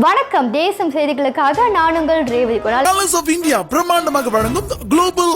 வணக்கம். தேசம் செய்திகளுக்காக நான் உங்கள் ரேவதி குணால். ஆஃப் இந்தியா பிரம்மாண்டமாக வழங்கும் global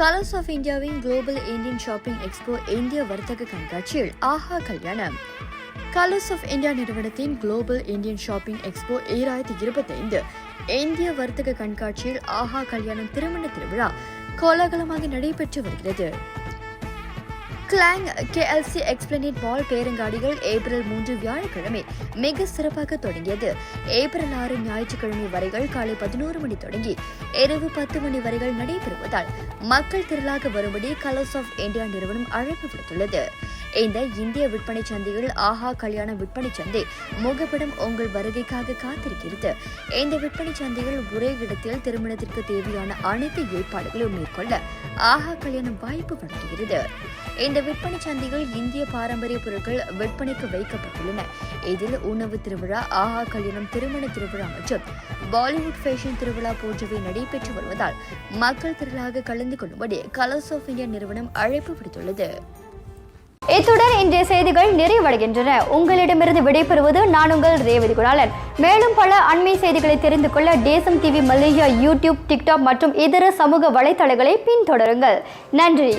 கலர்ஸ் ஆஃப் இந்தியாவின் குளோபல் இந்தியன் ஷாப்பிங் எக்ஸ்போ இந்திய வர்த்தக கண்காட்சியில் ஆஹா கல்யாணம். கலர்ஸ் ஆஃப் இந்தியா நிறுவனத்தின் குளோபல் இந்தியன் ஷாப்பிங் எக்ஸ்போ ஈராயிரத்தி இருபத்தைந்து இந்திய வர்த்தக கண்காட்சியில் ஆஹா கல்யாணம் திருமண திருவிழா கோலாகலமாக நடைபெற்று வருகிறது. கிளாங் கேஎல்சி எக்ஸ்பிளனேட் மால் பேரங்காடிகள் ஏப்ரல் மூன்று வியாழக்கிழமை மிக சிறப்பாக தொடங்கியது. ஏப்ரல் ஆறு ஞாயிற்றுக்கிழமை வரைகள் காலை பதினோரு மணி தொடங்கி இரவு பத்து மணி வரைகள் நடைபெறுவதால் மக்கள் திரளாக வரும்படி கலர்ஸ் ஆஃப் இந்தியா நிறுவனம் அழைப்பு விடுத்துள்ளது. இந்த இந்திய விற்பனை சந்தையில் ஆஹா கல்யாண விற்பனை சந்தை முகப்படம் உங்கள் வருகைக்காக காத்திருக்கிறது. இந்த விற்பனை சந்தையில் ஒரே இடத்தில் திருமணத்திற்கு தேவையான அனைத்து ஏற்பாடுகளும் மேற்கொள்ள ஆஹா கல்யாணம் வாய்ப்பு வழங்குகிறது. இந்த விற்பனை சந்தையில் இந்திய பாரம்பரிய பொருட்கள் விற்பனைக்கு வைக்கப்பட்டுள்ளன. இதில் உணவு திருவிழா ஆஹா கல்யாணம் திருமண திருவிழா மற்றும் பாலிவுட் ஃபேஷன் திருவிழா போன்றவை நடைபெற்று வருவதால் மக்கள் திரளாக கலந்து கொள்ளும்படி கலர்ஸ் ஆஃப் இந்தியா நிறுவனம் அழைப்பு விடுத்துள்ளது. இத்துடன் இன்றைய செய்திகள் நிறைவடைகின்றன. உங்களிடமிருந்து விடைபெறுவது நான் உங்கள் ரேவதி குணாலன் மேலும் பல அண்மை செய்திகளை தெரிந்து கொள்ள தேசம் டிவி மலேசியா யூடியூப் டிக்டாக் மற்றும் இதர சமூக வலைத்தளங்களை பின்தொடருங்கள். நன்றி.